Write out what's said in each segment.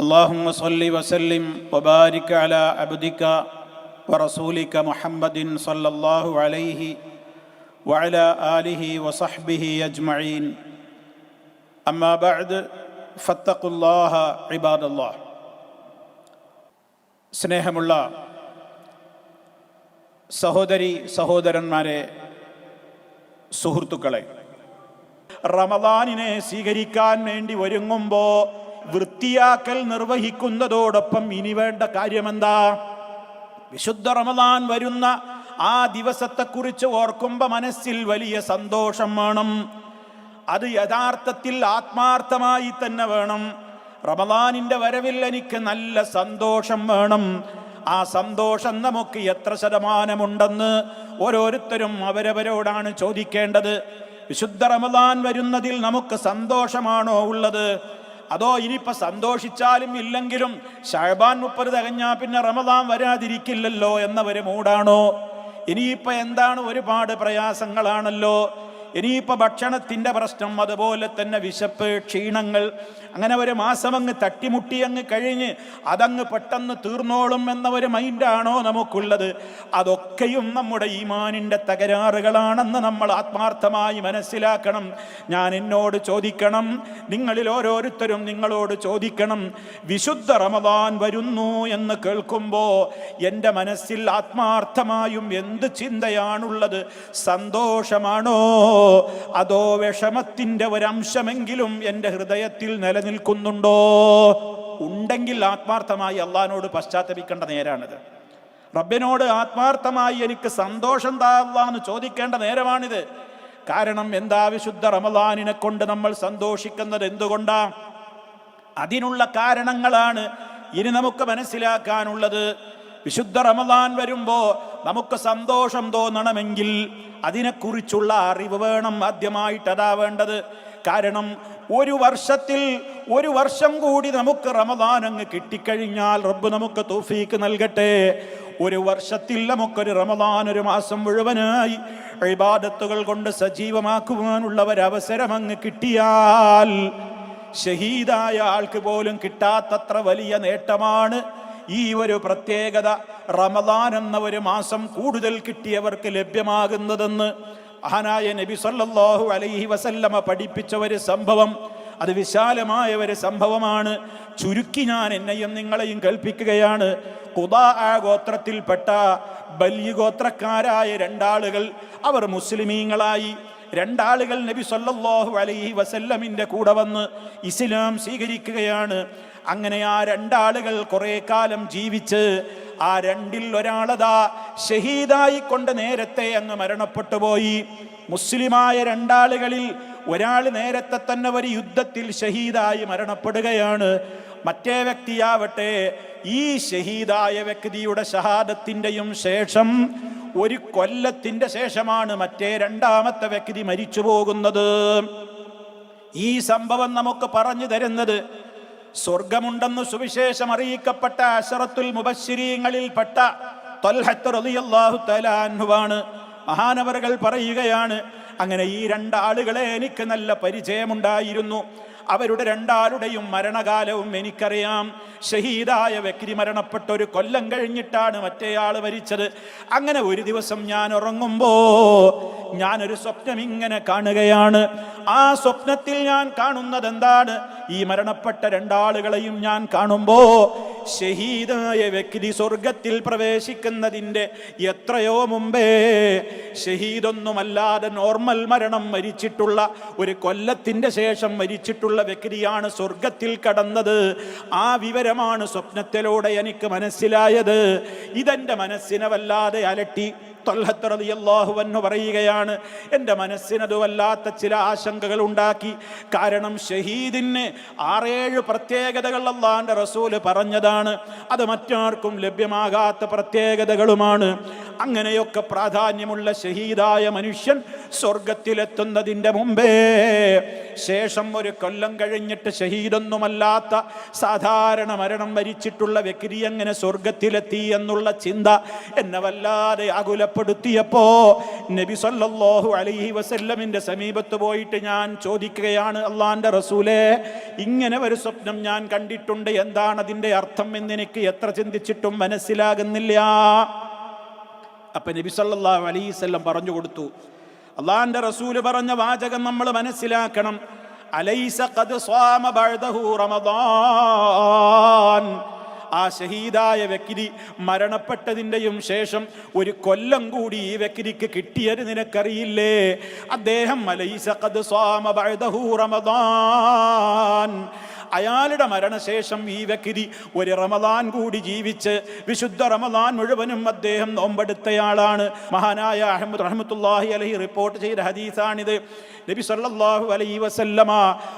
اللهم صل وسلم وبارك على عبدك ورسولك محمد صلى الله عليه وعلى آله وصحبه أجمعين أما بعد فاتقوا الله عباد الله സ്നേഹമുള്ള സഹോദരി സഹോദരന്മാരെ സുഹൃത്തുക്കളെ റമദാനിനെ സ്വീകരിക്കാൻ വേണ്ടി ഒരുങ്ങുമ്പോ വൃത്തിയാക്കൽ നിർവഹിക്കുന്നതോടൊപ്പം ഇനി വേണ്ട കാര്യമെന്താ? വിശുദ്ധ റമദാൻ വരുന്ന ആ ദിവസത്തെക്കുറിച്ച് ഓർക്കുമ്പോൾ മനസ്സിൽ വലിയ സന്തോഷം വേണം. അത് യഥാർത്ഥത്തിൽ ആത്മാർത്ഥമായി തന്നെ വേണം. റമദാനിന്റെ വരവിൽ എനിക്ക് നല്ല സന്തോഷം വേണം. ആ സന്തോഷം നമുക്ക് എത്ര ശതമാനമുണ്ടെന്ന് ഓരോരുത്തരും അവരവരോടാണ് ചോദിക്കേണ്ടത്. വിശുദ്ധ റമദാൻ വരുന്നതിൽ നമുക്ക് സന്തോഷമാണോ ഉള്ളത്? അതോ ഇനിയിപ്പോ സന്തോഷിച്ചാലും ഇല്ലെങ്കിലും ഷാബാൻ മുപ്പത് തികഞ്ഞാൽ പിന്നെ റമദാൻ വരാതിരിക്കില്ലല്ലോ എന്നവര് മൂടാണോ? ഇനിയിപ്പോ എന്താണ് ഒരുപാട് പ്രയാസങ്ങളാണല്ലോ. ഇനിയിപ്പോ ഭക്ഷണത്തിന്റെ പ്രശ്നം അതുപോലെ തന്നെ വിശപ്പ് ക്ഷീണങ്ങൾ അങ്ങനെ ഒരു മാസം അങ്ങ് തട്ടിമുട്ടി അങ്ങ് കഴിഞ്ഞ് അതങ്ങ് പെട്ടെന്ന് തീർന്നോളും എന്ന ഒരു മൈൻഡാണോ നമുക്കുള്ളത്. അതൊക്കെയും നമ്മുടെ ഈമാനിന്റെ തകരാറുകളാണെന്ന് നമ്മൾ ആത്മാർത്ഥമായി മനസ്സിലാക്കണം. ഞാൻ എന്നോട് ചോദിക്കണം. നിങ്ങളിൽ ഓരോരുത്തരും നിങ്ങളോട് ചോദിക്കണം. വിശുദ്ധ റമദാൻ വരുന്നു എന്ന് കേൾക്കുമ്പോൾ എന്റെ മനസ്സിൽ ആത്മാർത്ഥമായും എന്ത് ചിന്തയാണുള്ളത്? സന്തോഷമാണോ? അതോ വിഷമത്തിന്റെ ഒരംശമെങ്കിലും എന്റെ ഹൃദയത്തിൽ നിലനിൽക്കുന്നുണ്ടോ? ഉണ്ടെങ്കിൽ ആത്മാർത്ഥമായി അള്ളഹാനോട് പശ്ചാത്തപിക്കേണ്ട നേരാണിത്. റബ്ബിനോട് ആത്മാർത്ഥമായി എനിക്ക് സന്തോഷം താവാന്ന് ചോദിക്കേണ്ട നേരമാണിത്. കാരണം എന്താ വിശുദ്ധ റമദാനിനെ കൊണ്ട് നമ്മൾ സന്തോഷിക്കുന്നത് എന്തുകൊണ്ടാ? അതിനുള്ള കാരണങ്ങളാണ് ഇനി നമുക്ക് മനസ്സിലാക്കാനുള്ളത്. വിശുദ്ധ റമദാൻ വരുമ്പോ നമുക്ക് സന്തോഷം തോന്നണമെങ്കിൽ അതിനെക്കുറിച്ചുള്ള അറിവ് വേണം ആദ്യമായിട്ട് അതാ വേണ്ടത്. കാരണം ഒരു വർഷത്തിൽ ഒരു വർഷം കൂടി നമുക്ക് റമദാൻ അങ്ങ് കിട്ടിക്കഴിഞ്ഞാൽ റബ്ബ് നമുക്ക് തോഫീക്ക് നൽകട്ടെ. ഒരു വർഷത്തിൽ നമുക്കൊരു റമദാൻ ഒരു മാസം മുഴുവനായി ഇബാദത്തുകൾ കൊണ്ട് സജീവമാക്കുവാനുള്ള ഒരവസരം അങ്ങ് കിട്ടിയാൽ ഷഹീദായ ആൾക്ക് പോലും കിട്ടാത്തത്ര വലിയ നേട്ടമാണ് ഈ ഒരു പ്രത്യേകത. റമദാൻ എന്ന ഒരു മാസം കൂടുതൽ കിട്ടിയവർക്ക് ലഭ്യമാകുന്നതെന്ന് മഹാനായ നബി സല്ലല്ലാഹു അലൈഹി വസല്ലമ പഠിപ്പിച്ച ഒരു സംഭവം അത് വിശാലമായ ഒരു സംഭവമാണ്. ചുരുക്കി ഞാൻ എന്നെയും നിങ്ങളെയും കേൾപ്പിക്കുകയാണ്. കുദാ ഗോത്രത്തിൽപ്പെട്ട ബല്യ ഗോത്രക്കാരായ രണ്ടാളുകൾ അവർ മുസ്ലിമീങ്ങളായി. രണ്ടാളുകൾ നബി സല്ലല്ലാഹു അലൈഹി വസല്ലമിന്റെ കൂടെ വന്ന് ഇസ്ലാം സ്വീകരിക്കുകയാണ്. അങ്ങനെ ആ രണ്ടാളുകൾ കുറെ കാലം ജീവിച്ച് ആ രണ്ടിൽ ഒരാളതാ ഷഹീദായി കൊണ്ട് നേരത്തെ അങ്ങ് മരണപ്പെട്ടു പോയി. മുസ്ലിമായ രണ്ടാളുകളിൽ ഒരാൾ നേരത്തെ തന്നെ ഒരു യുദ്ധത്തിൽ ഷഹീദായി മരണപ്പെടുകയാണ്. മറ്റേ വ്യക്തിയാവട്ടെ ഈ ഷഹീദായ വ്യക്തിയുടെ ഷഹാദത്തിന്റെയും ശേഷം ഒരു കൊല്ലത്തിന്റെ ശേഷമാണ് മറ്റേ രണ്ടാമത്തെ വ്യക്തി മരിച്ചു പോകുന്നത് ഈ സംഭവം നമുക്ക് പറഞ്ഞു തരുന്നത് സ്വർഗമുണ്ടെന്ന് സുവിശേഷം അറിയിക്കപ്പെട്ട അഷറത്തുൽ മുബശ്ശിരീങ്ങളിൽപ്പെട്ട ാണ് മഹാനവറുകൾ പറയുകയാണ് അങ്ങനെ ഈ രണ്ടാളുകളെ എനിക്ക് നല്ല പരിചയമുണ്ടായിരുന്നു. അവരുടെ രണ്ടാളുടെയും മരണകാലവും എനിക്കറിയാം. ഷഹീദായ വ്യക്തി മരണപ്പെട്ട ഒരു കൊല്ലം കഴിഞ്ഞിട്ടാണ് മറ്റേയാൾ മരിച്ചത്. അങ്ങനെ ഒരു ദിവസം ഞാൻ ഉറങ്ങുമ്പോ ഞാനൊരു സ്വപ്നം ഇങ്ങനെ കാണുകയാണ്. ആ സ്വപ്നത്തിൽ ഞാൻ കാണുന്നത് എന്താണ് ഈ മരണപ്പെട്ട രണ്ടാളുകളെയും ഞാൻ കാണുമ്പോ ഷഹീദായ വ്യക്തി സ്വർഗത്തിൽ പ്രവേശിക്കുന്നതിന്റെ എത്രയോ മുമ്പേ ഷഹീദൊന്നുമല്ലാതെ നോർമൽ മരണം മരിച്ചിട്ടുള്ള ഒരു കൊല്ലത്തിന്റെ ശേഷം മരിച്ചിട്ടുള്ള വ്യക്തിയാണ് സ്വർഗത്തിൽ കടന്നത്. ആ വിവരമാണ് സ്വപ്നത്തിലൂടെ എനിക്ക് മനസ്സിലായത്. ഇതെന്റെ മനസ്സിനെ വല്ലാതെ അലട്ടി. ത്വൽഹത്ത് എന്ന് പറയുകയാണ് എന്റെ മനസ്സിനത് വല്ലാത്ത ചില ആശങ്കകൾ ഉണ്ടാക്കി. കാരണം ഷഹീദിന് ആറേഴ് പ്രത്യേകതകൾ അള്ളാഹാന്റെ റസൂൽ പറഞ്ഞതാണ്. അത് മറ്റാർക്കും ലഭ്യമാകാത്ത പ്രത്യേകതകളുമാണ്. അങ്ങനെയൊക്കെ പ്രാധാന്യമുള്ള ഷഹീദായ മനുഷ്യൻ സ്വർഗത്തിലെത്തുന്നതിന്റെ മുമ്പേ ശേഷം ഒരു കൊല്ലം കഴിഞ്ഞിട്ട് ഷഹീദൊന്നുമല്ലാത്ത സാധാരണ മരണം വരിച്ചിട്ടുള്ള വ്യക്തി എങ്ങനെ സ്വർഗത്തിലെത്തി എന്നുള്ള ചിന്ത എന്നെ വല്ലാതെ ആകുലപ്പെടുത്തിയപ്പോ നബി സല്ലല്ലാഹു അലൈഹി വസല്ലമിന്റെ സമീപത്ത് പോയിട്ട് ഞാൻ ചോദിക്കുകയാണ് അള്ളാന്റെ റസൂലേ ഇങ്ങനെ ഒരു സ്വപ്നം ഞാൻ കണ്ടിട്ടുണ്ട്. എന്താണ് അതിന്റെ അർത്ഥം എന്ന് എനിക്ക് എത്ര ചിന്തിച്ചിട്ടും മനസ്സിലാകുന്നില്ല. അപ്പൊ നബി സല്ലല്ലാഹു അലൈഹി വസല്ലം പറഞ്ഞു കൊടുത്തു അള്ളാന്റെ റസൂൽ പറഞ്ഞ വാചകം നമ്മൾ മനസ്സിലാക്കണം. അലൈസ ഖദ് സ്വാമ ബഅദഹു റമദാൻ. ആ ഷഹീദായ വ്യക്തി മരണപ്പെട്ടതിന്റെയും ശേഷം ഒരു കൊല്ലം കൂടി ഈ വ്യക്തിക്ക് കിട്ടിയത് നിനക്കറിയില്ലേ? അദ്ദേഹം മലൈസ സ്വാമ റമദാൻ. അയാളുടെ മരണശേഷം ഈ വ്യക്തി ഒരു റമദാൻ കൂടി ജീവിച്ച് വിശുദ്ധ റമദാൻ മുഴുവനും അദ്ദേഹം നോമ്പെടുത്തയാളാണ്. മഹാനായ അഹമ്മദ് റഹമത്തുല്ലാഹി അലഹി റിപ്പോർട്ട് ചെയ്ത ഹദീസാണിത്. നബി സല്ലാഹു അലൈ വസല്ലമ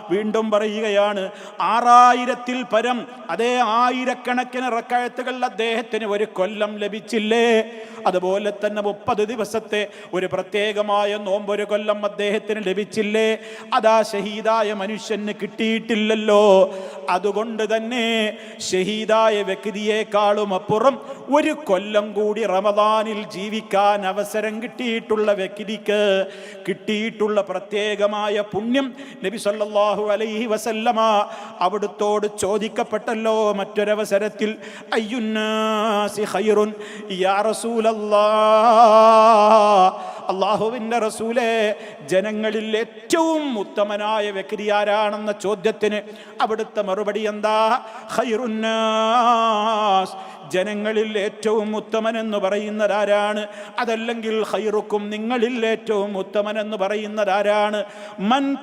വീണ്ടും പറയുകയാണ് ആറായിരത്തിൽ പരം അതേ ആയിരക്കണക്കിന് റക്കഴത്തുകൾ അദ്ദേഹത്തിന് ഒരു കൊല്ലം ലഭിച്ചില്ലേ? അതുപോലെ തന്നെ മുപ്പത് ദിവസത്തെ ഒരു പ്രത്യേകമായ നോമ്പൊരു കൊല്ലം അദ്ദേഹത്തിന് ലഭിച്ചില്ലേ? അതാ ഷഹീദായ മനുഷ്യന് കിട്ടിയിട്ടില്ലല്ലോ. അതുകൊണ്ട് തന്നെ ഷഹീദായ വ്യക്തിയേക്കാളും അപ്പുറം ഒരു കൊല്ലം കൂടി റമദാനിൽ ജീവിക്കാൻ അവസരം കിട്ടിയിട്ടുള്ള വ്യക്തിക്ക് കിട്ടിയിട്ടുള്ള പ്രത്യേകമായ പുണ്യം നബി സല്ലാഹു അലൈഹി വസല്ലമ അവിടുത്തോട് ചോദിക്കപ്പെട്ടല്ലോ മറ്റൊരവസരത്തിൽ അയ്യുന്നാസി ഖൈറുൻ യാ റസൂലല്ലാ? അള്ളാഹുവിന്റെ റസൂലെ ജനങ്ങളിൽ ഏറ്റവും ഉത്തമനായ വ്യക്തി ആരാണെന്ന ചോദ്യത്തിന് അവിടുത്തെ മറുപടി എന്താ? ഹൈറുന്നാസ് ജനങ്ങളിൽ ഏറ്റവും ഉത്തമനെന്ന് പറയുന്നതാരാണ്? അതല്ലെങ്കിൽ ഹൈറുക്കും നിങ്ങളിൽ ഏറ്റവും ഉത്തമനെന്ന് പറയുന്നതാരാണ്? മൻ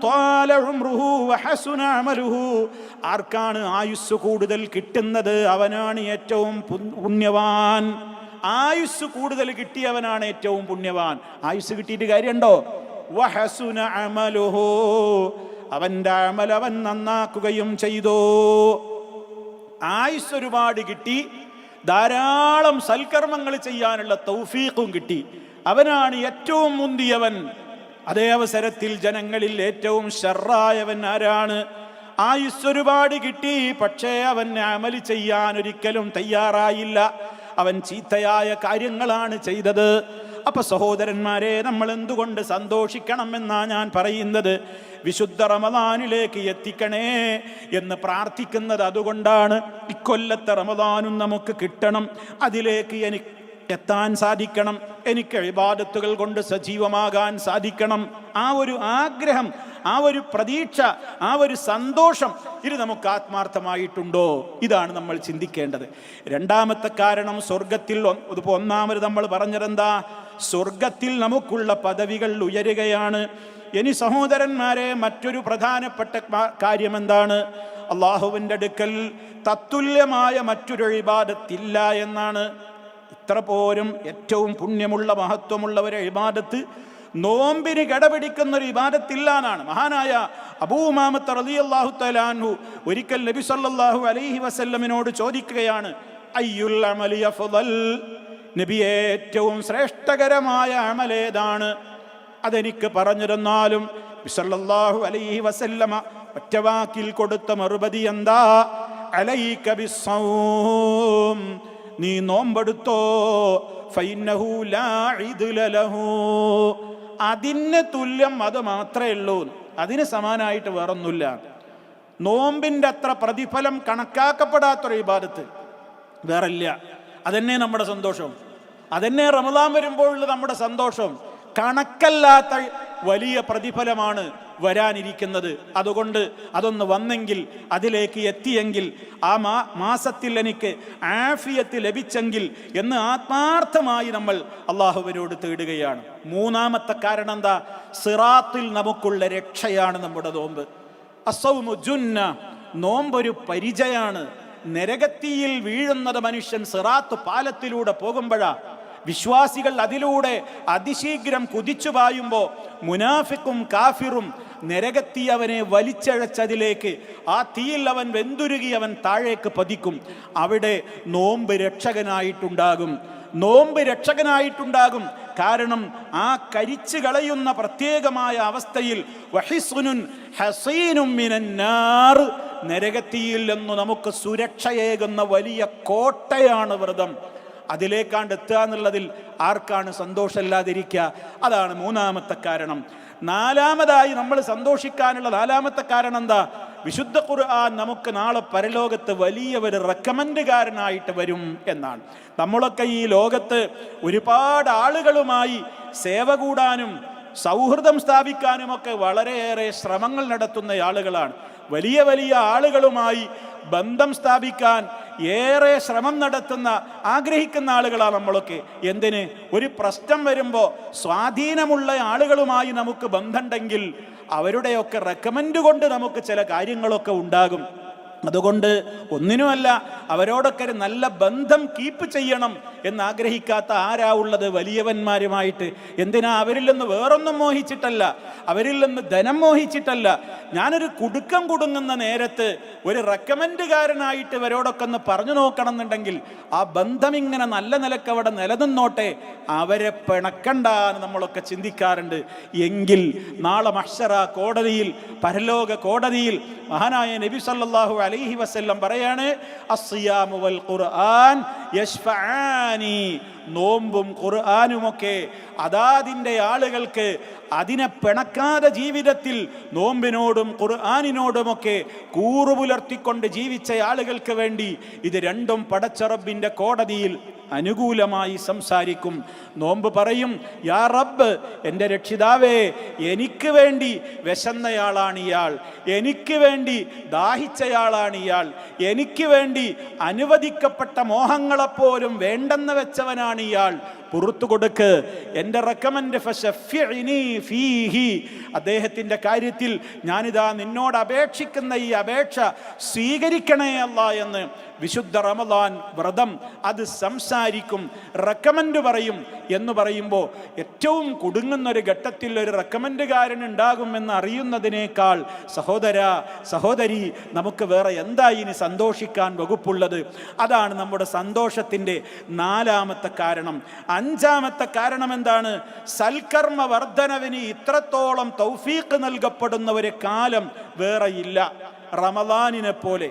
ആർക്കാണ് ആയുസ് കൂടുതൽ കിട്ടുന്നത്? അവനാണ് ഏറ്റവും പുണ്യവാൻ. ആയുസ് കൂടുതൽ കിട്ടിയവനാണ് ഏറ്റവും പുണ്യവാൻ. ആയുസ് കിട്ടിയിട്ട് കാര്യമുണ്ടോ? വഹസുന അമലുഹു. അവന്റെ അമലവൻ അവൻ നന്നാക്കുകയും ചെയ്തു. ആയുസ് ഒരുപാട് കിട്ടി. ധാരാളം സൽക്കർമ്മങ്ങൾ ചെയ്യാനുള്ള തൗഫീഖും കിട്ടി. അവനാണ് ഏറ്റവും മുന്തിയവൻ. അതേ അവസരത്തിൽ ജനങ്ങളിൽ ഏറ്റവും ഷെറായവൻ ആരാണ്? ആയുസ് ഒരുപാട് കിട്ടി. പക്ഷേ അവൻ അമൽ ചെയ്യാൻ ഒരിക്കലും തയ്യാറായില്ല. അവൻ ചീത്തയായ കാര്യങ്ങളാണ് ചെയ്തത്. അപ്പൊ സഹോദരന്മാരെ നമ്മൾ എന്തുകൊണ്ട് സന്തോഷിക്കണം എന്നാ ഞാൻ പറയുന്നത്? വിശുദ്ധ റമദാനിലേക്ക് എത്തിക്കണേ എന്ന് പ്രാർത്ഥിക്കുന്നത് അതുകൊണ്ടാണ്. ഇക്കൊല്ലത്തെ റമദാനും നമുക്ക് കിട്ടണം. അതിലേക്ക് എനിക്ക് എത്താൻ സാധിക്കണം. എനിക്ക് ഇബാദത്തുകൾ കൊണ്ട് സജീവമാകാൻ സാധിക്കണം. ആ ഒരു ആഗ്രഹം ആ ഒരു പ്രതീക്ഷ ആ ഒരു സന്തോഷം ഇത് നമുക്ക് ആത്മാർത്ഥമായിട്ടുണ്ടോ? ഇതാണ് നമ്മൾ ചിന്തിക്കേണ്ടത്. രണ്ടാമത്തെ കാരണം സ്വർഗത്തിൽ ഇതിപ്പോൾ ഇതിപ്പോ ഒന്നാമത് നമ്മൾ പറഞ്ഞതെന്താ? സ്വർഗത്തിൽ നമുക്കുള്ള പദവികൾ ഉയരുകയാണ്. ഇനി സഹോദരന്മാരെ മറ്റൊരു പ്രധാനപ്പെട്ട കാര്യം എന്താണ് അള്ളാഹുവിന്റെ അടുക്കൽ തത്തുല്യമായ മറ്റൊരു ഇബാദത്തില്ല എന്നാണ്. ഇത്ര പോരും ഏറ്റവും പുണ്യമുള്ള മഹത്വമുള്ള ഒരു ഇബാദത്ത് നോമ്പിന് കടപിടിക്കുന്ന ഒരു ഇബാദത്തില്ലാന്നാണ്. മഹാനായ അബൂമാമത്ത് റലിയല്ലാഹു തലാൻഹു ഒരിക്കൽ നബി സല്ലാഹു അലൈഹി വസല്ലമിനോട് ചോദിക്കുകയാണ് അയ്യുൽ നബി ഏറ്റവും ശ്രേഷ്ഠകരമായ അമലേതാണ് അതെനിക്ക് പറഞ്ഞു തന്നാലും നബി അലൈഹി വസല്ലമ ഒറ്റവാക്കിൽ കൊടുത്ത മറുപടി എന്താ? അലൈക ബിസ്സൗം. നീ നോമ്പെടുത്തോ? ഫൈനഹു ലാ ഇദ്ല ലഹു. അതിന് തുല്യം അത് മാത്രമേ ഉള്ളൂ. അതിന് സമാനമായിട്ട് വേറൊന്നുമില്ല. നോമ്പിന്റെ അത്ര പ്രതിഫലം കണക്കാക്കപ്പെടാത്തൊരു ഇബാദത്ത്. വേറല്ല അതന്നെ നമ്മുടെ സന്തോഷം. അതന്നെ റമദാൻ വരുമ്പോഴുള്ള നമ്മുടെ സന്തോഷം. കണക്കല്ലാത്ത വലിയ പ്രതിഫലമാണ് വരാനിരിക്കുന്നത്. അതുകൊണ്ട് അതൊന്ന് വന്നെങ്കിൽ അതിലേക്ക് എത്തിയെങ്കിൽ ആ മാ മാസത്തിൽ എനിക്ക് ആഫിയത്ത് ലഭിച്ചെങ്കിൽ എന്ന് ആത്മാർത്ഥമായി നമ്മൾ അള്ളാഹുവിനോട് തേടുകയാണ്. മൂന്നാമത്തെ കാരണം എന്താ? സിറാത്തിൽ നമുക്കുള്ള രക്ഷയാണ് നമ്മുടെ നോമ്പ്. അസൗമുജുന്ന നോമ്പൊരു പരിചയാണ്. നരകത്തിയിൽ വീഴുന്നത് മനുഷ്യൻ സിറാത്ത് പാലത്തിലൂടെ പോകുമ്പോഴാ വിശ്വാസികൾ അതിലൂടെ അതിശീഘ്രം കുതിച്ചു പായുമ്പോൾ മുനാഫിക്കും കാഫിറും നരകത്തി അവനെ വലിച്ചഴച്ചതിലേക്ക് ആ തീയിൽ അവൻ വെന്തുരുകി അവൻ താഴേക്ക് പതിക്കും. അവിടെ നോമ്പ് രക്ഷകനായിട്ടുണ്ടാകും. നോമ്പ് രക്ഷകനായിട്ടുണ്ടാകും. കാരണം ആ കരിച്ചു കളയുന്ന പ്രത്യേകമായ അവസ്ഥയിൽ വഹിസുനുൻ ഹസീനും മിനന്നാർ. നരകത്തിയിൽ നിന്ന് നമുക്ക് സുരക്ഷയേകുന്ന വലിയ കോട്ടയാണ് വ്രതം. അതിലേക്കാണ്ട് എത്തുക എന്നുള്ളതിൽ ആർക്കാണ് സന്തോഷമില്ലാതിരിക്കുക? അതാണ് മൂന്നാമത്തെ കാരണം. നാലാമതായി നമ്മൾ സന്തോഷിക്കാനുള്ള നാലാമത്തെ കാരണം എന്താ? വിശുദ്ധ ഖുർആൻ നമുക്ക് നാളെ പരലോകത്ത് വലിയ ഒരു റെക്കമെൻഡുകാരനായിട്ട് വരും എന്നാണ്. നമ്മളൊക്കെ ഈ ലോകത്ത് ഒരുപാട് ആളുകളുമായി സേവ കൂടാനും സൗഹൃദം സ്ഥാപിക്കാനുമൊക്കെ വളരെയേറെ ശ്രമങ്ങൾ നടത്തുന്ന ആളുകളാണ്. വലിയ വലിയ ആളുകളുമായി ബന്ധം സ്ഥാപിക്കാൻ ഏറെ ശ്രമം നടത്തുന്ന ആഗ്രഹിക്കുന്ന ആളുകളാണ് നമ്മളൊക്കെ. എന്തിന്? ഒരു പ്രശ്നം വരുമ്പോൾ സ്വാധീനമുള്ള ആളുകളുമായി നമുക്ക് ബന്ധമുണ്ടെങ്കിൽ അവരുടെയൊക്കെ റെക്കമെൻഡ് കൊണ്ട് നമുക്ക് ചില കാര്യങ്ങളൊക്കെ ഉണ്ടാകും. അതുകൊണ്ട് ഒന്നിനുമല്ല അവരോടൊക്കെ ഒരു നല്ല ബന്ധം കീപ്പ് ചെയ്യണം എന്ന് ആഗ്രഹിക്കാത്ത ആരാ ഉള്ളത് വലിയവന്മാരുമായിട്ട്? എന്തിനാ അവരിൽ നിന്ന് വേറൊന്നും മോഹിച്ചിട്ടല്ല? അവരിൽ നിന്ന് ധനം മോഹിച്ചിട്ടല്ല. ഞാനൊരു കുടുക്കം കുടുങ്ങുന്ന നേരത്ത് ഒരു റെക്കമെൻഡുകാരനായിട്ട് ഇവരോടൊക്കെ ഒന്ന് പറഞ്ഞു നോക്കണം എന്നുണ്ടെങ്കിൽ ആ ബന്ധം ഇങ്ങനെ നല്ല നിലയ്ക്ക് അവിടെ നിലനിന്നോട്ടെ? അവരെ പിണക്കണ്ട എന്ന് നമ്മളൊക്കെ ചിന്തിക്കാറുണ്ട്. എങ്കിൽ നാളെ മഷറ കോടതിയിൽ പരലോക കോടതിയിൽ മഹാനായ നബി സല്ലല്ലാഹു അലൈഹി വസല്ലം പറയാണ് അസ്സിയാമു വൽ ഖുർആൻ യശ്ഫആനി നോമ്പും ഖുർആാനുമൊക്കെ അതാതിന്റെ ആളുകൾക്ക് അതിനെ പിണക്കാതെ ജീവിതത്തിൽ നോമ്പിനോടും ഖുർആാനിനോടുമൊക്കെ കൂറു പുലർത്തിക്കൊണ്ട് ജീവിച്ച ആളുകൾക്ക് വേണ്ടി ഇത് രണ്ടും പടച്ചറബിന്റെ കോടതിയിൽ അനുകൂലമായി സംസാരിക്കും. നോമ്പ് പറയും യാ റബ്ബ് എന്റെ രക്ഷിതാവേ എനിക്ക് വേണ്ടി വിശന്നയാളാണ് ഇയാൾ. എനിക്ക് വേണ്ടി ദാഹിച്ചയാളാണ് ഇയാൾ. എനിക്ക് വേണ്ടി അനുവദിക്കപ്പെട്ട മോഹങ്ങളെപ്പോലും വേണ്ടെന്ന് വെച്ചവനാണ് ഇയാൾ പുറത്തു കൊടുക്ക്. എന്റെ ഫീഹി. അദ്ദേഹത്തിന്റെ കാര്യത്തിൽ ഞാനിതാ നിന്നോട് അപേക്ഷിക്കുന്ന ഈ അപേക്ഷ സ്വീകരിക്കണേ അല്ല എന്ന് വിശുദ്ധ റമദാൻ വ്രതം അത് സംസാരിക്കും റെക്കമെൻഡ് പറയും എന്ന് പറയുമ്പോൾ ഏറ്റവും കുടുങ്ങുന്ന ഒരു ഘട്ടത്തിൽ ഒരു റെക്കമെൻഡുകാരൻ ഉണ്ടാകുമെന്ന് അറിയുന്നതിനേക്കാൾ സഹോദര സഹോദരി നമുക്ക് വേറെ എന്താ ഇനി സന്തോഷിക്കാൻ വകുപ്പുള്ളത്? അതാണ് നമ്മുടെ സന്തോഷത്തിന്റെ നാലാമത്തെ കാരണം. അഞ്ചാമത്തെ കാരണം എന്താണ്? സൽക്കർമ്മ വർധനവിന് ഇത്രത്തോളം തൗഫീഖ് നൽകപ്പെടുന്ന ഒരു കാലം വേറെയില്ല. റമദാനിനെ പോലെ.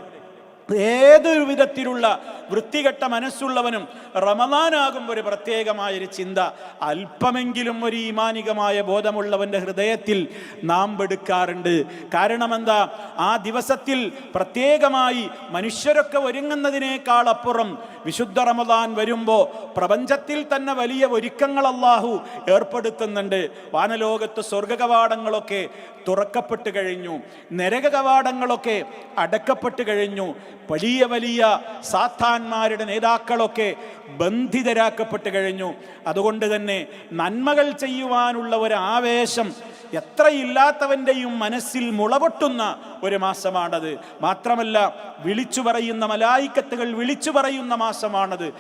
ഏതൊരു വിധത്തിലുള്ള വൃത്തികെട്ട മനസ്സുള്ളവനും റമദാനാകുമ്പോൾ ഒരു പ്രത്യേകമായൊരു ചിന്ത. അല്പമെങ്കിലും ഒരു ഈമാനികമായ ബോധമുള്ളവന്റെ ഹൃദയത്തിൽ നാം എടുക്കാറുണ്ട് കാരണം എന്താ ആ ദിവസത്തിൽ പ്രത്യേകമായി മനുഷ്യരൊക്കെ ഒരുങ്ങുന്നതിനേക്കാൾ അപ്പുറം വിശുദ്ധ റമദാൻ വരുമ്പോൾ പ്രപഞ്ചത്തിൽ തന്നെ വലിയ ഒരുക്കങ്ങൾ അള്ളാഹു ഏർപ്പെടുത്തുന്നുണ്ട്. വാനലോകത്ത് സ്വർഗ കവാടങ്ങളൊക്കെ തുറക്കപ്പെട്ട് കഴിഞ്ഞു. നരക കവാടങ്ങളൊക്കെ അടക്കപ്പെട്ട് കഴിഞ്ഞു. വലിയ വലിയ സാത്താന്മാരുടെ നേതാക്കളൊക്കെ ബന്ധിതരാക്കപ്പെട്ട് കഴിഞ്ഞു. അതുകൊണ്ട് തന്നെ നന്മകൾ ചെയ്യുവാനുള്ള ഒരു ആവേശം എത്രയില്ലാത്തവന്റെയും മനസ്സിൽ മുളപൊട്ടുന്ന ഒരു മാസമാണത്. മാത്രമല്ല വിളിച്ചു പറയുന്ന മലായിക്കത്തുകൾ വിളിച്ചു പറയുന്ന മാസമാണത്.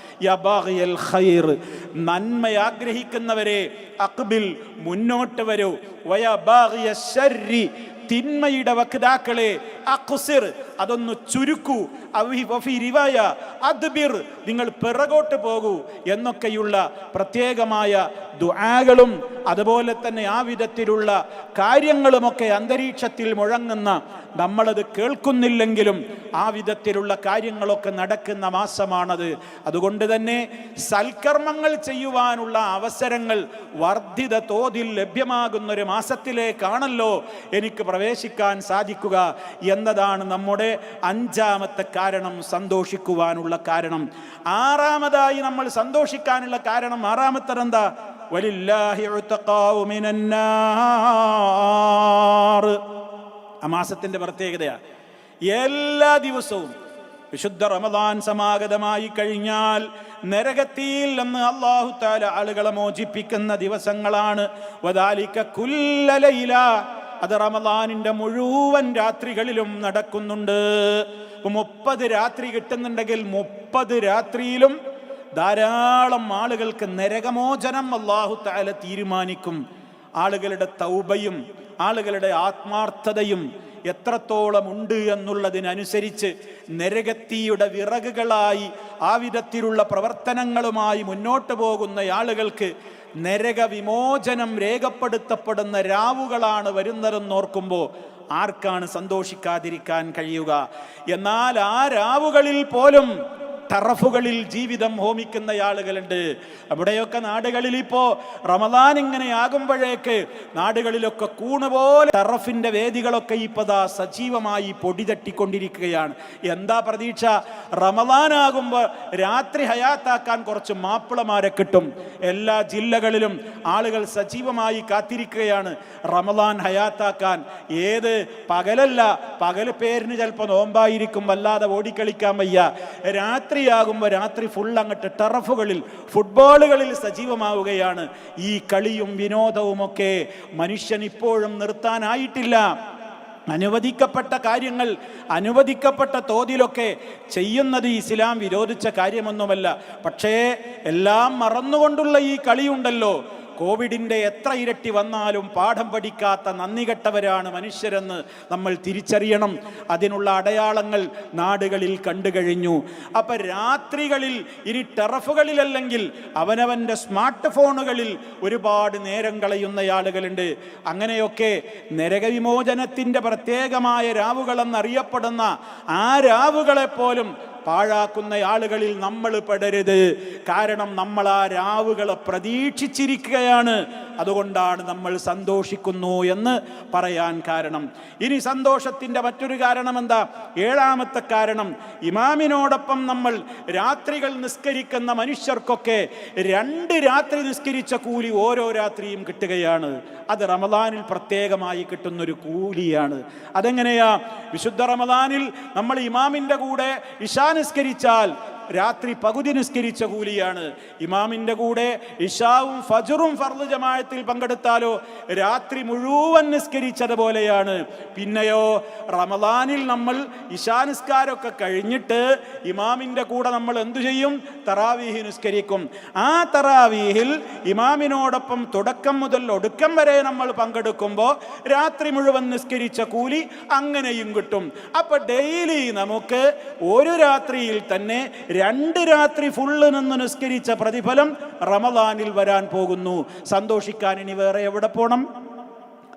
നന്മ ആഗ്രഹിക്കുന്നവരെ അക്ബിൽ മുന്നോട്ട് വരൂ. തിന്മയുടെ വക്താക്കളെ അതൊന്ന് ചുരുക്കൂ. റിവായ അദ്ബിർ നിങ്ങൾ പിറകോട്ട് പോകൂ എന്നൊക്കെയുള്ള പ്രത്യേകമായ ദുആകളും അതുപോലെ തന്നെ ആ വിധത്തിലുള്ള കാര്യങ്ങളുമൊക്കെ അന്തരീക്ഷത്തിൽ മുഴങ്ങുന്ന നമ്മളത് കേൾക്കുന്നില്ലെങ്കിലും ആ വിധത്തിലുള്ള കാര്യങ്ങളൊക്കെ നടക്കുന്ന മാസമാണത്. അതുകൊണ്ട് തന്നെ സൽക്കർമ്മങ്ങൾ ചെയ്യുവാനുള്ള അവസരങ്ങൾ വർദ്ധിത തോതിൽ ലഭ്യമാകുന്ന ഒരു മാസത്തിലേക്കാണല്ലോ എനിക്ക് പ്രവേശിക്കാൻ സാധിക്കുക എന്നതാണ് നമ്മുടെ അഞ്ചാമത്തെ കാരണം സന്തോഷിക്കുവാനുള്ള കാരണം. ആറാമതായി നമ്മൾ സന്തോഷിക്കാനുള്ള കാരണം ഉത്തഖാഉ മിനന്നാർ ആ മാസത്തിന്റെ പ്രത്യേകതയാ. എല്ലാ ദിവസവും വിശുദ്ധ റമദാൻ സമാഗതമായി കഴിഞ്ഞാൽ നരകത്തിയിൽ നിന്ന് അള്ളാഹു താല ആളുകളെ മോചിപ്പിക്കുന്ന ദിവസങ്ങളാണ്. വദാലിക്ക കുല്ലലയില അത് റമദാനിന്റെ മുഴുവൻ രാത്രികളിലും നടക്കുന്നുണ്ട്. മുപ്പത് രാത്രി കിട്ടുന്നുണ്ടെങ്കിൽ മുപ്പത് രാത്രിയിലും ധാരാളം ആളുകൾക്ക് നരകമോചനം അള്ളാഹു താല തീരുമാനിക്കും. ആളുകളുടെ തൗബയും ആളുകളുടെ ആത്മാർത്ഥതയും എത്രത്തോളം ഉണ്ട് എന്നുള്ളതിനനുസരിച്ച് നരകത്തിയുടെ വിറകുകളായി ആ വിധത്തിലുള്ള പ്രവർത്തനങ്ങളുമായി മുന്നോട്ട് പോകുന്ന ആളുകൾക്ക് നരക വിമോചനം രേഖപ്പെടുത്തപ്പെടുന്ന രാവുകളാണ് വരുന്നതെന്നോർക്കുമ്പോൾ ആർക്കാണ് സന്തോഷിക്കാതിരിക്കാൻ കഴിയുക? എന്നാൽ ആ രാവുകളിൽ പോലും ടറഫുകളിൽ ജീവിതം ഹോമിക്കുന്ന ആളുകളുണ്ട്. അവിടെയൊക്കെ നാടുകളിൽ ഇപ്പോ റമദാൻ ഇങ്ങനെ ആകുമ്പോഴേക്ക് നാടുകളിലൊക്കെ കൂണ് പോലെ ടറഫിന്റെ വേദികളൊക്കെ ഇപ്പതാ സജീവമായി പൊടി തട്ടിക്കൊണ്ടിരിക്കുകയാണ്. എന്താ പ്രതീക്ഷ? റമദാൻ ആകുമ്പോൾ രാത്രി ഹയാത്താക്കാൻ കുറച്ച് മാപ്പിളമാരെ കിട്ടും. എല്ലാ ജില്ലകളിലും ആളുകൾ സജീവമായി കാത്തിരിക്കുകയാണ്. റമദാൻ ഹയാത്താക്കാൻ ഏത് പകലല്ല പകൽ പേരിന് ചിലപ്പോൾ നോമ്പായിരിക്കും വല്ലാതെ ഓടിക്കളിക്കാൻ വയ്യ. രാത്രിയാകുമ്പോൾ രാത്രി ഫുൾ അങ്ങോട്ട് ടറഫുകളിൽ ഫുട്ബോളുകളിൽ സജീവമാവുകയാണ്. ഈ കളിയും വിനോദവുമൊക്കെ മനുഷ്യൻ ഇപ്പോഴും നിർത്താനായിട്ടില്ല. അനുവദിക്കപ്പെട്ട കാര്യങ്ങൾ അനുവദിക്കപ്പെട്ട തോതിലൊക്കെ ചെയ്യുന്നത് ഇസ്ലാം വിരോധിച്ച കാര്യമൊന്നുമല്ല. പക്ഷേ എല്ലാം മറന്നുകൊണ്ടുള്ള ഈ കളിയുണ്ടല്ലോ. കോവിഡിന്റെ എത്ര ഇരട്ടി വന്നാലും പാഠം പഠിക്കാത്ത നന്ദി കെട്ടവരാണ് മനുഷ്യരെന്ന് നമ്മൾ തിരിച്ചറിയണം. അതിനുള്ള അടയാളങ്ങൾ നാടുകളിൽ കണ്ടു കഴിഞ്ഞു അപ്പൊ രാത്രികളിൽ ഇനി ടെറഫുകളിലല്ലെങ്കിൽ അവനവന്റെ സ്മാർട്ട് ഫോണുകളിൽ ഒരുപാട് നേരം കളയുന്ന ആളുകളുണ്ട്. അങ്ങനെയൊക്കെ നരകവിമോചനത്തിന്റെ പ്രത്യേകമായ രാവുകളെന്നറിയപ്പെടുന്ന ആ രാവുകളെപ്പോലും പാഴാക്കുന്ന ആളുകളിൽ നമ്മൾ പെടരുത്. കാരണം നമ്മൾ ആ രാവുകളെ പ്രതീക്ഷിച്ചിരിക്കുകയാണ്. അതുകൊണ്ടാണ് നമ്മൾ സന്തോഷിക്കുന്നു എന്ന് പറയാൻ കാരണം. ഇനി സന്തോഷത്തിന്റെ മറ്റൊരു കാരണം എന്താ? ഏഴാമത്തെ കാരണം ഇമാമിനോടൊപ്പം നമ്മൾ രാത്രികൾ നിസ്കരിക്കുന്ന മനുഷ്യർക്കൊക്കെ രണ്ട് രാത്രി നിസ്കരിച്ച കൂലി ഓരോ രാത്രിയും കിട്ടുകയാണ്. അത് റമദാനിൽ പ്രത്യേകമായി കിട്ടുന്നൊരു കൂലിയാണ്. അതെങ്ങനെയാ? വിശുദ്ധ റമദാനിൽ നമ്മൾ ഇമാമിന്റെ കൂടെ ഇഷാ നിസ്കരിച്ചാൽ രാത്രി പകുതി നിസ്കരിച്ച കൂലിയാണ്. ഇമാമിന്റെ കൂടെ ഇഷാവും ഫജറും ഫർദ് ജമായത്തിൽ പങ്കെടുത്താലോ രാത്രി മുഴുവൻ നിസ്കരിച്ചതുപോലെയാണ് പിന്നെയോ റമദാനിൽ നമ്മൾ ഇഷാ നിസ്കാരമൊക്കെ കഴിഞ്ഞിട്ട് ഇമാമിന്റെ കൂടെ നമ്മൾ എന്തു ചെയ്യും? തറാവീഹി നിസ്കരിക്കും. ആ തറാവീഹിൽ ഇമാമിനോടൊപ്പം തുടക്കം മുതൽ ഒടുക്കം വരെ നമ്മൾ പങ്കെടുക്കുമ്പോൾ രാത്രി മുഴുവൻ നിസ്കരിച്ച കൂലി അങ്ങനെയും കിട്ടും. അപ്പൊ ഡെയിലി നമുക്ക് ഒരു രാത്രിയിൽ തന്നെ രണ്ട് രാത്രി ഫുള്ള് നിന്ന് നിസ്കരിച്ച പ്രതിഫലം റമദാനിൽ വരാൻ പോകുന്നു. സന്തോഷിക്കാൻ ഇനി വേറെ എവിടെ പോണം?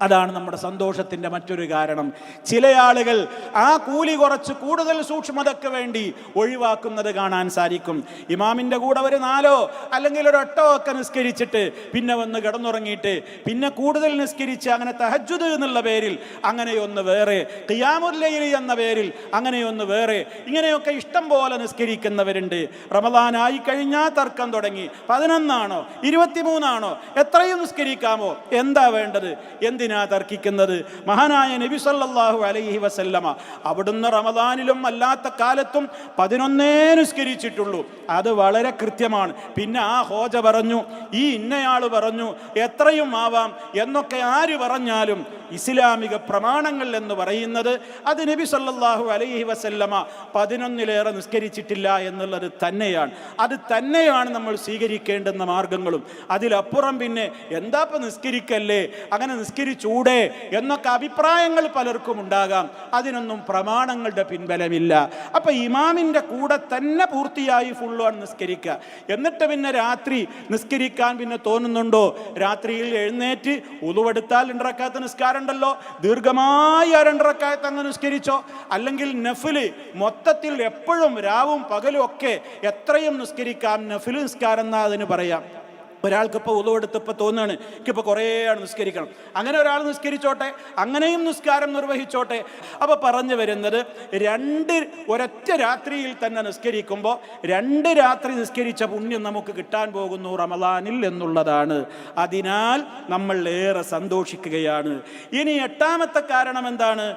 അതാണ് നമ്മുടെ സന്തോഷത്തിന്റെ മറ്റൊരു കാരണം. ചില ആളുകൾ ആ കൂലി കുറച്ച് കൂടുതൽ സൂക്ഷ്മതയ്ക്ക് വേണ്ടി ഒഴിവാക്കുന്നത് കാണാൻ സാധിക്കും. ഇമാമിന്റെ കൂടെ ഒരു നാലോ അല്ലെങ്കിൽ ഒരു എട്ടോ ഒക്കെ നിസ്കരിച്ചിട്ട് പിന്നെ വന്ന് കിടന്നുറങ്ങിയിട്ട് പിന്നെ കൂടുതൽ നിസ്കരിച്ച് അങ്ങനെ തഹജുദ് എന്നുള്ള പേരിൽ അങ്ങനെയൊന്ന് വേറെ ഖിയാമുല്ലയിൽ എന്ന പേരിൽ അങ്ങനെയൊന്ന് വേറെ ഇങ്ങനെയൊക്കെ ഇഷ്ടം പോലെ നിസ്കരിക്കുന്നവരുണ്ട്. റമദാനായി കഴിഞ്ഞാൽ തർക്കം തുടങ്ങി. പതിനൊന്നാണോ? ഇരുപത്തിമൂന്നാണോ? എത്രയും നിസ്കരിക്കാമോ? എന്താ വേണ്ടത്? എന്തിനാ? തർക്കിക്കുന്നത്? മഹാനായ നബി സല്ലാഹു അലൈഹി വസല്ലമ. അവിടുന്ന് റമദാനിലും അല്ലാത്ത കാലത്തും പതിനൊന്നേ നിസ്കരിച്ചിട്ടുള്ളൂ. അത് വളരെ കൃത്യമാണ്. പിന്നെ ആ ഹോജ പറഞ്ഞു ഈ ഇന്നയാൾ പറഞ്ഞു എത്രയും ആവാം എന്നൊക്കെ ആര് പറഞ്ഞാലും ഇസ്ലാമിക പ്രമാണങ്ങൾ എന്ന് പറയുന്നത് അത് നബി സല്ലാഹു അലൈഹി വസല്ലമ പതിനൊന്നിലേറെ നിസ്കരിച്ചിട്ടില്ല എന്നുള്ളത് തന്നെയാണ്. അത് തന്നെയാണ് നമ്മൾ സ്വീകരിക്കേണ്ടുന്ന മാർഗങ്ങളും. അതിലപ്പുറം പിന്നെ എന്താ ഇപ്പം നിസ്കരിക്കല്ലേ? അങ്ങനെ നിസ്കരിച്ചൂടെ എന്നൊക്കെ അഭിപ്രായങ്ങൾ പലർക്കും ഉണ്ടാകാം. അതിനൊന്നും പ്രമാണങ്ങളുടെ പിൻബലമില്ല. അപ്പൊ ഇമാമിന്റെ കൂടെ തന്നെ പൂർത്തിയായി ഫുള്ളാണ് നിസ്കരിക്കുക എന്നിട്ട് പിന്നെ രാത്രി നിസ്കരിക്കാൻ പിന്നെ തോന്നുന്നുണ്ടോ? രാത്രിയിൽ എഴുന്നേറ്റ് ഉളുവെടുത്താൽ ഉണ്ടാക്കാത്ത നിസ്കാരം ഉണ്ടല്ലോ. ദീർഘമായ രണ്ടറക്കായത്ത് അങ്ങ് നിസ്കരിച്ചോ. അല്ലെങ്കിൽ നഫിൽ മൊത്തത്തിൽ എപ്പോഴും രാവും പകലും ഒക്കെ എത്രയും നിസ്കരിക്കാം. നഫിൽ നിസ്കാരം എന്നാ അതിന് പറയാം. ഒരാൾക്ക് ഇപ്പോൾ ഉളവെടുത്തപ്പോൾ തോന്നുകയാണ് എനിക്കിപ്പോൾ കുറേ ആൾ നിസ്കരിക്കണം. അങ്ങനെ ഒരാൾ നിസ്കരിച്ചോട്ടെ അങ്ങനെയും നിസ്കാരം നിർവഹിച്ചോട്ടെ. അപ്പോൾ പറഞ്ഞു വരുന്നത് രണ്ട് ഒരൊറ്റ രാത്രിയിൽ തന്നെ നിസ്കരിക്കുമ്പോൾ രണ്ട് രാത്രി നിസ്കരിച്ച പുണ്യം നമുക്ക് കിട്ടാൻ പോകുന്നു റമദാനിൽ എന്നുള്ളതാണ്. അതിനാൽ നമ്മൾ ഏറെ സന്തോഷിക്കുകയാണ്. ഇനി എട്ടാമത്തെ കാരണം എന്താണ്?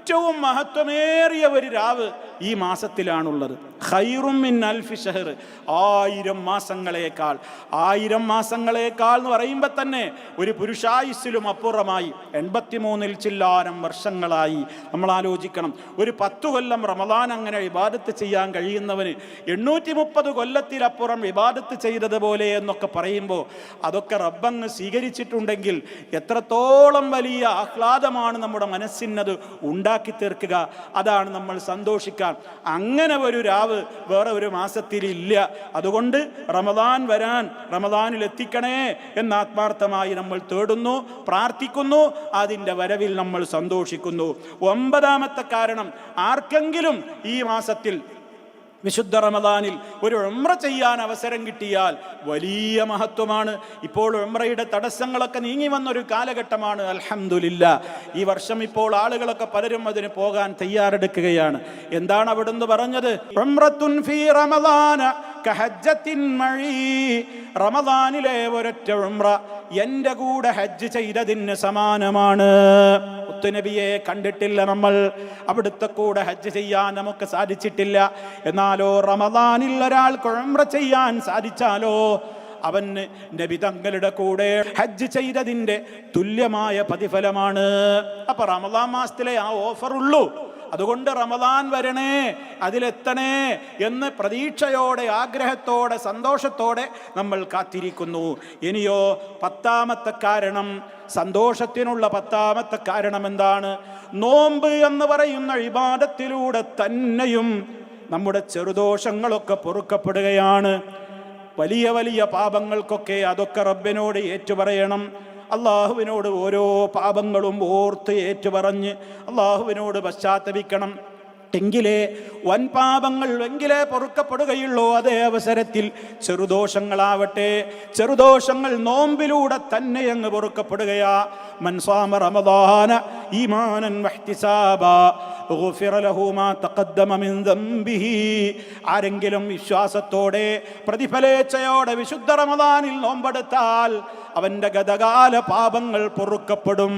ഏറ്റവും മഹത്വമേറിയ ഒരു രാവ് ഈ മാസത്തിലാണുള്ളത്. ഹൈറും മിൻ അൽഫി ഷഹർ. ആയിരം മാസങ്ങളേക്കാൾ ആയിരം മാസങ്ങളേക്കാൾ എന്ന് പറയുമ്പോൾ തന്നെ ഒരു പുരുഷായുസ്സിലും അപ്പുറമായി എൺപത്തിമൂന്നിൽ ചില്ലാനം വർഷങ്ങളായി. നമ്മൾ ആലോചിക്കണം ഒരു പത്തു കൊല്ലം റമദാൻ അങ്ങനെ ഇബാദത്ത് ചെയ്യാൻ കഴിയുന്നവന് എണ്ണൂറ്റി മുപ്പത് കൊല്ലത്തിലപ്പുറം ഇബാദത്ത് ചെയ്തതുപോലെ എന്നൊക്കെ പറയുമ്പോൾ അതൊക്കെ റബ്ബങ്ങ് സ്വീകരിച്ചിട്ടുണ്ടെങ്കിൽ എത്രത്തോളം വലിയ ആഹ്ലാദമാണ് നമ്മുടെ മനസ്സിനത് ഉണ്ടാക്കി തീർക്കുക. അതാണ് നമ്മൾ സന്തോഷിക്കാൻ. അങ്ങനെ ഒരു രാവ് വേറെ ഒരു മാസത്തിൽ ഇല്ല. അതുകൊണ്ട് റമദാൻ വരാൻ റമദാനിൽ എത്തിക്കണേ എന്ന് ആത്മാർത്ഥമായി നമ്മൾ തേടുന്നു പ്രാർത്ഥിക്കുന്നു അതിന്റെ വരവിൽ നമ്മൾ സന്തോഷിക്കുന്നു. ഒമ്പതാമത്തെ കാരണം ആർക്കെങ്കിലും ഈ മാസത്തിൽ വിശുദ്ധ റമദാനിൽ ഒരു ഉമ്ര ചെയ്യാൻ അവസരം കിട്ടിയാൽ വലിയ മഹത്വമാണ്. ഇപ്പോൾ ഉമ്രയുടെ തടസ്സങ്ങളൊക്കെ നീങ്ങി വന്നൊരു കാലഘട്ടമാണ്. അലഹമില്ല ഈ വർഷം ഇപ്പോൾ ആളുകളൊക്കെ പലരും അതിന് പോകാൻ തയ്യാറെടുക്കുകയാണ്. എന്താണ് അവിടുന്ന് പറഞ്ഞത്? ഉംറത്തുൻ ഫീ റമദാന കഹജ്ജത്തിൻ മഴി. റമദാനിലെ ഒരൊറ്റ ഉംറ. എന്റെ കൂടെ ഹജ്ജ് ചെയ്തതിന് സമാനമാണ്. മുത്തുനബിയെ കണ്ടിട്ടില്ല നമ്മൾ. അവിടുത്തെ കൂടെ ഹജ്ജ് ചെയ്യാൻ നമുക്ക് സാധിച്ചിട്ടില്ല. എന്നാലോ റമദാനിൽ ഒരാൾ ഉംറ ചെയ്യാൻ സാധിച്ചാലോ? അവന് നബി തങ്ങളുടെ കൂടെ ഹജ്ജ് ചെയ്തതിന്റെ തുല്യമായ പ്രതിഫലമാണ്. അപ്പൊ റമദാൻ മാസത്തിലെ ആ ഓഫർ ഉള്ളൂ. അതുകൊണ്ട് റമദാൻ വരണേ അതിലെത്തണേ എന്ന് പ്രതീക്ഷയോടെ ആഗ്രഹത്തോടെ സന്തോഷത്തോടെ നമ്മൾ കാത്തിരിക്കുന്നു. ഇനിയോ പത്താമത്തെ കാരണം സന്തോഷത്തിനുള്ള പത്താമത്തെ കാരണം എന്താണ്? നോമ്പ് എന്ന് പറയുന്ന ഇബാദത്തിലൂടെ തന്നെയും നമ്മുടെ ചെറുദോഷങ്ങളൊക്കെ പൊറുക്കപ്പെടുകയാണ്. വലിയ വലിയ പാപങ്ങൾക്കൊക്കെ അതൊക്കെ റബ്ബിനോട് ഏറ്റുപറയണം. അള്ളാഹുവിനോട് ഓരോ പാപങ്ങളും ഓർത്ത് ഏറ്റുപറഞ്ഞ് അള്ളാഹുവിനോട് പശ്ചാത്തപിക്കണം. എങ്കിലേ വൻപാപങ്ങൾ എങ്കിലേ പൊറുക്കപ്പെടുകയുള്ളൂ അതേ അവസരത്തിൽ ചെറുദോഷങ്ങളാവട്ടെ. ചെറുദോഷങ്ങൾ നോമ്പിലൂടെ തന്നെ അങ്ങ് പൊറുക്കപ്പെടുകയാ. മൻസാമ റമദാന ഈമാനൻ വഹ്തിസാബ ആരെങ്കിലും വിശ്വാസത്തോടെ പ്രതിഫലേച്ഛയോടെ വിശുദ്ധ റമദാനിൽ നോമ്പെടുത്താൽ അവന്റെ ഗതകാല പാപങ്ങൾ പൊറുക്കപ്പെടും.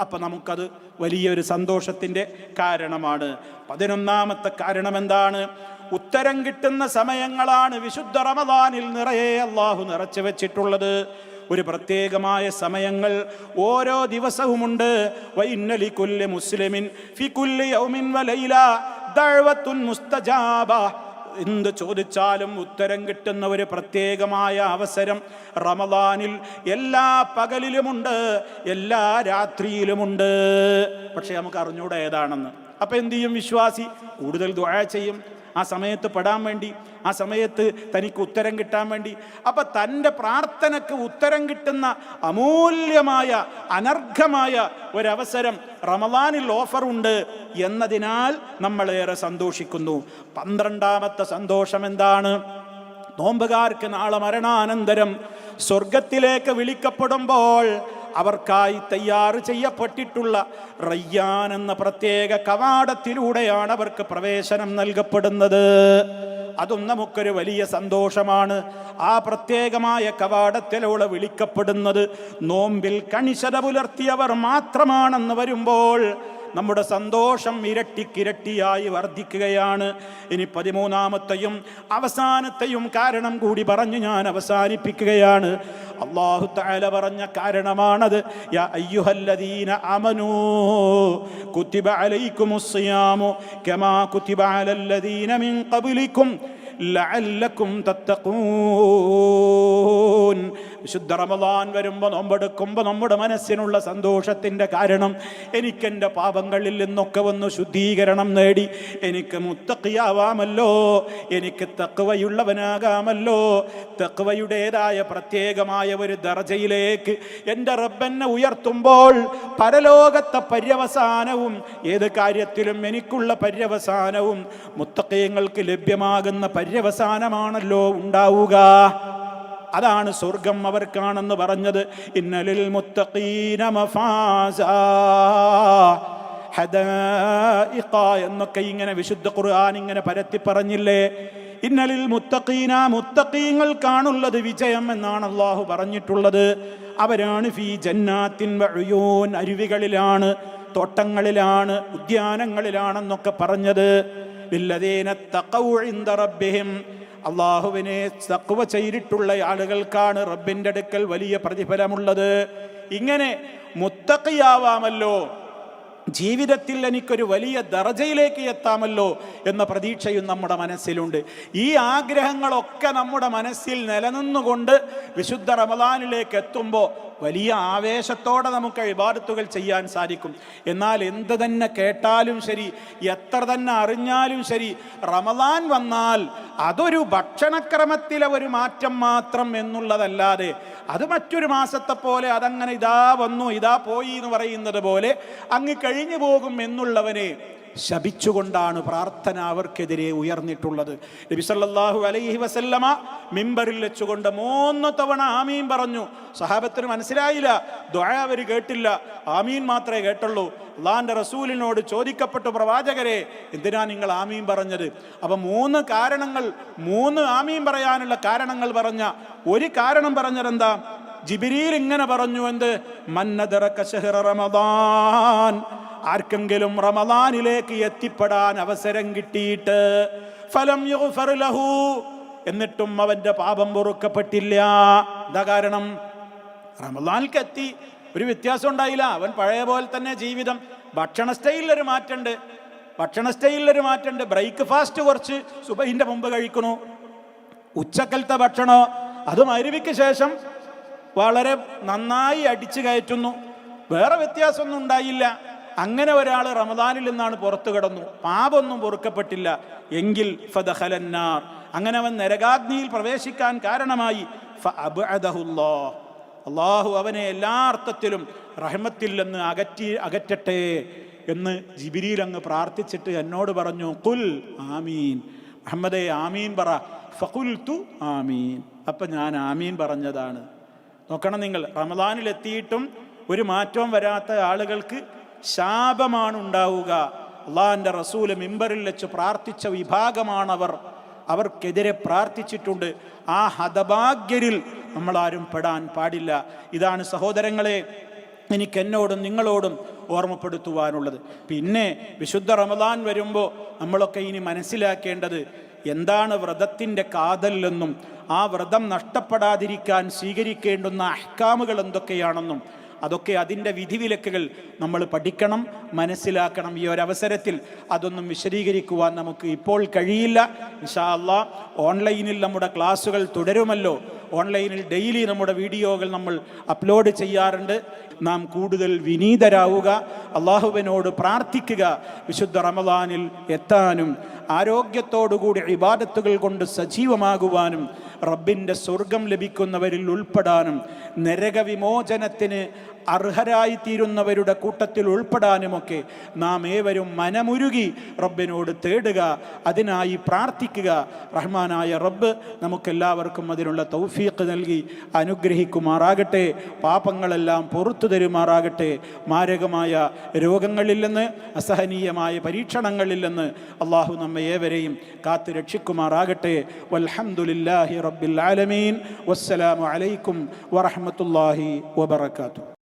അപ്പൊ നമുക്കത് വലിയൊരു സന്തോഷത്തിന്റെ കാരണമാണ്. പതിനൊന്നാമത്തെ കാരണം എന്താണ് ഉത്തരം കിട്ടുന്ന സമയങ്ങളാണ് വിശുദ്ധ റമദാനിൽ നിറയെ അള്ളാഹു നിറച്ചു വെച്ചിട്ടുള്ളത്. ഒരു പ്രത്യേകമായ സമയങ്ങൾ ഓരോ ദിവസവുമുണ്ട്. മുസ്ലിമിൻ ഫി കുല്ലി യൗമിൻ വലൈല ദഅവത്തുൻ മുസ്തജാബ. എന്ത് ചോദിച്ചാലും ഉത്തരം കിട്ടുന്ന ഒരു പ്രത്യേകമായ അവസരം റമദാനിൽ എല്ലാ പകലിലുമുണ്ട് എല്ലാ രാത്രിയിലുമുണ്ട്. പക്ഷെ നമുക്ക് അറിഞ്ഞൂടെ ഏതാണെന്ന്. അപ്പൊ എന്ത് ചെയ്യും വിശ്വാസി? കൂടുതൽ ദുആ ചെയ്യും. ആ സമയത്ത് പെടാൻ വേണ്ടി ആ സമയത്ത് തനിക്ക് ഉത്തരം കിട്ടാൻ വേണ്ടി. അപ്പൊ തന്റെ പ്രാർത്ഥനക്ക് ഉത്തരം കിട്ടുന്ന അമൂല്യമായ അനർഘമായ ഒരവസരം റമദാനിൽ ഉണ്ട് എന്നതിനാൽ നമ്മളേറെ സന്തോഷിക്കുന്നു. പന്ത്രണ്ടാമത്തെ സന്തോഷം എന്താണ്? നോമ്പുകാർക്ക് നാളെ മരണാനന്തരം സ്വർഗത്തിലേക്ക് വിളിക്കപ്പെടുമ്പോൾ അവർക്കായി തയ്യാർ ചെയ്യപ്പെട്ടിട്ടുള്ള റയ്യാൻ എന്ന പ്രത്യേക കവാടത്തിലൂടെയാണ് അവർക്ക് പ്രവേശനം നൽകപ്പെടുന്നത്. അതും നമുക്കൊരു വലിയ സന്തോഷമാണ്. ആ പ്രത്യേകമായ കവാടത്തിലൂടെ വിളിക്കപ്പെടുന്നത് നോമ്പിൽ കണിശത പുലർത്തിയവർ മാത്രമാണെന്ന് വരുമ്പോൾ നമ്മുടെ സന്തോഷം ഇരട്ടിക്കിരട്ടിയായി വർദ്ധിക്കുകയാണ്. ഇനി പതിമൂന്നാമത്തെയും അവസാനത്തെയും കാരണം കൂടി പറഞ്ഞു ഞാൻ അവസാനിപ്പിക്കുകയാണ്. അള്ളാഹു താല പറഞ്ഞ കാരണമാണത്. അമനൂ കുത്തിബ കമാ അലല്ലദീന മിൻ വിശുദ്ധ റമദാൻ വരുമ്പോൾ നോമ്പെടുക്കുമ്പോൾ നമ്മുടെ മനസ്സിനുള്ള സന്തോഷത്തിന്റെ കാരണം എനിക്കെന്റെ പാപങ്ങളിൽ നിന്നൊക്കെ വന്ന് ശുദ്ധീകരണം നേടി. എനിക്ക് മുത്തക്കിയാവാമല്ലോ എനിക്ക് തക്കവയുള്ളവനാകാമല്ലോ തക്കവയുടേതായ പ്രത്യേകമായ ഒരു ദർജയിലേക്ക് എന്റെ റബ്ബെന്നെ ഉയർത്തുമ്പോൾ പരലോകത്തെ പര്യവസാനവും ഏത് കാര്യത്തിലും എനിക്കുള്ള പര്യവസാനവും മുത്തക്കയങ്ങൾക്ക് ലഭ്യമാകുന്ന പര്യവസാനമാണല്ലോ ഉണ്ടാവുക. അതാണ് സ്വർഗം അവർക്കാണെന്ന് പറഞ്ഞത്. ഇന്നലിൽ മുത്തഖീന എന്നൊക്കെ ഇങ്ങനെ വിശുദ്ധ ഖുർആൻ ഇങ്ങനെ പരത്തി പറഞ്ഞില്ലേ? ഇന്നലിൽ മുത്തഖീന മുത്തഖീങ്ങൾക്കാണുള്ളത് വിജയം എന്നാണ് അള്ളാഹു പറഞ്ഞിട്ടുള്ളത്. അവരാണ് ഫീ ജന്നാത്തിൻ വഴിയോൻ അരുവികളിലാണ് തോട്ടങ്ങളിലാണ് ഉദ്യാനങ്ങളിലാണെന്നൊക്കെ പറഞ്ഞത്. അള്ളാഹുവിനെ തക്കുവ ചെയ്തിട്ടുള്ള ആളുകൾക്കാണ് റബ്ബിന്റെ അടുക്കൽ വലിയ പ്രതിഫലമുള്ളത്. ഇങ്ങനെ മുത്തക്കയാവാമല്ലോ ജീവിതത്തിൽ എനിക്കൊരു വലിയ ദർജയിലേക്ക് എത്താമല്ലോ എന്ന പ്രതീക്ഷയും നമ്മുടെ മനസ്സിലുണ്ട്. ഈ ആഗ്രഹങ്ങളൊക്കെ നമ്മുടെ മനസ്സിൽ നിലനിന്നുകൊണ്ട് വിശുദ്ധ റമദാനിലേക്ക് എത്തുമ്പോൾ വലിയ ആവേശത്തോടെ നമുക്ക് ഇബാദത്തുകൾ ചെയ്യാൻ സാധിക്കും. എന്നാൽ എന്ത് തന്നെ കേട്ടാലും ശരി എത്ര തന്നെ അറിഞ്ഞാലും ശരി റമദാൻ വന്നാൽ അതൊരു ഭക്ഷണക്രമത്തിലെ ഒരു മാറ്റം മാത്രം എന്നുള്ളതല്ലാതെ അത് മറ്റൊരു മാസത്തെ പോലെ അതങ്ങനെ ഇതാ വന്നു ഇതാ പോയി എന്ന് പറയുന്നത് പോലെ അങ്ങ് കഴിഞ്ഞു പോകും എന്നുള്ളവനെ ശപിച്ചുകൊണ്ടാണ് പ്രാർത്ഥന അവർക്കെതിരെ ഉയർന്നിട്ടുള്ളത്. നബി സല്ലല്ലാഹു അലൈഹി വസല്ലമ മിമ്പറിൽ വെച്ചുകൊണ്ട് മൂന്ന് തവണ ആമീൻ പറഞ്ഞു. സഹാബത്തിന് മനസ്സിലായില്ല. ദ്വാ അവർ കേട്ടില്ല. ആമീൻ മാത്രമേ കേട്ടുള്ളൂ. അള്ളാന്റെ റസൂലിനോട് ചോദിക്കപ്പെട്ടു പ്രവാചകരെ എന്തിനാ നിങ്ങൾ ആമീൻ പറഞ്ഞത്? അപ്പൊ മൂന്ന് കാരണങ്ങൾ മൂന്ന് ആമീൻ പറയാനുള്ള കാരണങ്ങൾ പറഞ്ഞ ഒരു കാരണം പറഞ്ഞതെന്താ ജിബിരിയിൽ ഇങ്ങനെ പറഞ്ഞു എന്ത്? മന്നദറ ശഹ്റ റമദാൻ. ആർക്കെങ്കിലും റമദാനിലേക്ക് എത്തിപ്പെടാൻ അവസരം കിട്ടിയിട്ട് ഫലം ലഹു എന്നിട്ടും അവന്റെ പാപം പൊറുക്കപ്പെട്ടില്ല. എന്താ കാരണം? റമദാനിലേക്ക് എത്തി ഒരു വ്യത്യാസം ഉണ്ടായില്ല. അവൻ പഴയ പോലെ തന്നെ ജീവിതം. ഭക്ഷണ സ്റ്റൈലിൽ ഒരു മാറ്റമുണ്ട്. ഭക്ഷണ സ്റ്റൈലിൽ സ്റ്റൈലിലൊരു മാറ്റമുണ്ട്. ബ്രേക്ക്ഫാസ്റ്റ് കുറച്ച് സുബഹിന്റെ മുമ്പ് കഴിക്കണു ഉച്ചക്കലത്തെ ഭക്ഷണോ അത് മരുവിക്ക് ശേഷം വളരെ നന്നായി അടിച്ചു കയറ്റുന്നു. വേറെ വ്യത്യാസമൊന്നും ഉണ്ടായില്ല. അങ്ങനെ ഒരാൾ റമദാനിൽ നിന്നാണ് പുറത്തു കിടന്നു. പാപൊന്നും പൊറുക്കപ്പെട്ടില്ല. എങ്കിൽ ഫദഹലന്നാർ അങ്ങനെ അവൻ നരകാഗ്നിയിൽ പ്രവേശിക്കാൻ കാരണമായി. അള്ളാഹു അവനെ എല്ലാ അർത്ഥത്തിലും റഹ്മത്തിൽ നിന്ന് അകറ്റി അകറ്റട്ടെ എന്ന് ജിബിരിയിൽ അങ്ങ് പ്രാർത്ഥിച്ചിട്ട് എന്നോട് പറഞ്ഞു കുൽ ആമീൻ. മുഹമ്മദേ ആമീൻ പറ. ഫകുൽ തു ആമീൻ. അപ്പം ഞാൻ ആമീൻ പറഞ്ഞതാണ്. നോക്കണം നിങ്ങൾ റമദാനിൽ എത്തിയിട്ടും ഒരു മാറ്റവും വരാത്ത ആളുകൾക്ക് ശാപമാണ് ഉണ്ടാവുക അള്ളാഹിന്റെ റസൂൽ മിമ്പറിൽ വെച്ച് പ്രാർത്ഥിച്ച വിഭാഗമാണവർ. അവർക്കെതിരെ പ്രാർത്ഥിച്ചിട്ടുണ്ട്. ആ ഹതഭാഗ്യരിൽ നമ്മളാരും പെടാൻ പാടില്ല. ഇതാണ് സഹോദരങ്ങളെ എനിക്ക് എന്നോടും നിങ്ങളോടും ഓർമ്മപ്പെടുത്തുവാനുള്ളത്. പിന്നെ വിശുദ്ധ റമദാൻ വരുമ്പോൾ നമ്മളൊക്കെ ഇനി മനസ്സിലാക്കേണ്ടത് എന്താണ് വ്രതത്തിന്റെ കാതലെന്നും ആ വ്രതം നഷ്ടപ്പെടാതിരിക്കാൻ സ്വീകരിക്കേണ്ടുന്ന അഹ്കാമുകൾ എന്തൊക്കെയാണെന്നും അതൊക്കെ അതിന്റെ വിധിവിലക്കുകൾ നമ്മൾ പഠിക്കണം മനസ്സിലാക്കണം ഈ ഒരവസരത്തിൽ. അതൊന്നും വിശദീകരിക്കുവാൻ നമുക്ക് ഇപ്പോൾ കഴിയില്ല. ഇൻഷാ അള്ളാ ഓൺലൈനിൽ നമ്മുടെ ക്ലാസ്സുകൾ തുടരുമല്ലോ. ഓൺലൈനിൽ ഡെയിലി നമ്മുടെ വീഡിയോകൾ നമ്മൾ അപ്ലോഡ് ചെയ്യാറുണ്ട്. നാം കൂടുതൽ വിനീതരാവുക അള്ളാഹുവിനോട് പ്രാർത്ഥിക്കുക വിശുദ്ധ റമദാനിൽ എത്താനും ആരോഗ്യത്തോടുകൂടി ഇബാദത്തുകൾ കൊണ്ട് സജീവമാകുവാനും റബ്ബിന്റെ സ്വർഗം ലഭിക്കുന്നവരിൽ ഉൾപ്പെടാനും നരകവിമോചനത്തിന് അർഹരായിത്തീരുന്നവരുടെ കൂട്ടത്തിൽ ഉൾപ്പെടാനുമൊക്കെ നാം ഏവരും മനമുരുകി റബ്ബിനോട് തേടുക അതിനായി പ്രാർത്ഥിക്കുക. റഹ്മാനായ റബ്ബ് നമുക്കെല്ലാവർക്കും അതിനുള്ള തൗഫീഖ് നൽകി അനുഗ്രഹിക്കുമാറാകട്ടെ. പാപങ്ങളെല്ലാം പുറത്തു തരുമാറാകട്ടെ. മാരകമായ രോഗങ്ങളിൽ നിന്ന് അസഹനീയമായ പരീക്ഷണങ്ങളിൽ നിന്ന് അള്ളാഹു നമ്മെ ഏവരെയും കാത്തു രക്ഷിക്കുമാറാകട്ടെ. വൽഹംദുലില്ലാഹി റബ്ബിൽ ആലമീൻ. വസ്സലാമു അലൈക്കും വറഹ്മത്തുള്ളാഹി വബറകാതുഹു.